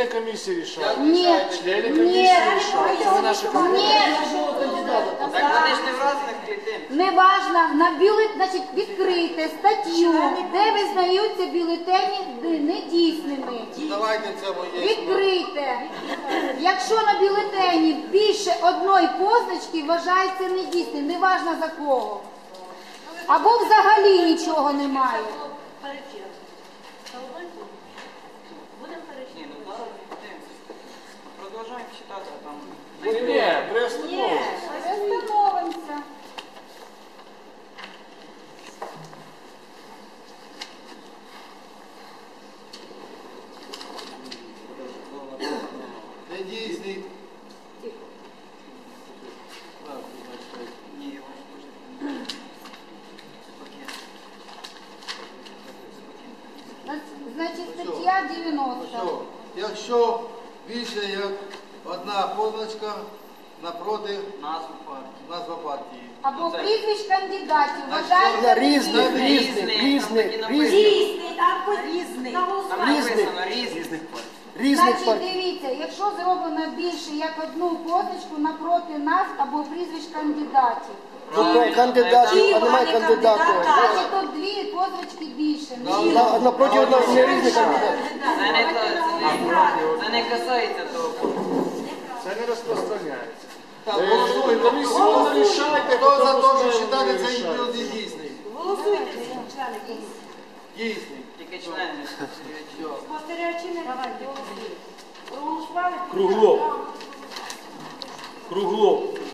Члени комісії рішають. Ні, Члени ні, комісії рішають. Це не наша. Так вони ж не в разних клітинах. Неважно, на бюлет, значить, відкрийте статтю, де визнаються бюлетені недійсними. Давайте це моє. Відкрийте. Якщо на бюлетені більше одної позначки, вважається недійсним, неважно за кого. Або взагалі нічого немає. Не, ну. Продолжаем считаться там. Ну, не, не, приостановимся. Нет, приостановимся. Ну, значит, ну, статья 90, Якщо більше як одна позначка напроти Назву партії. назва партії. Або прізвищ кандидатів. Вважають за Різних, різних, різних, різних, різних, Різний, різний. різних різних Значить, дивіться, якщо зроблено більше як одну позначку напроти нас або прізвищ кандидатів, кандидатів, а немає кандидата. значить тут на- Напроти одного не різних кандидатів. Це не, та- це не, це не касається того. Це не розпространяється. Так, Е, голосуємо. Хто за те, що вважати цей бюлет недійсний? Голосуйте члени комісії. Дійсний. Тільки члени спостерігачі. Не давайте. Проголосували? Кругло. Кругло.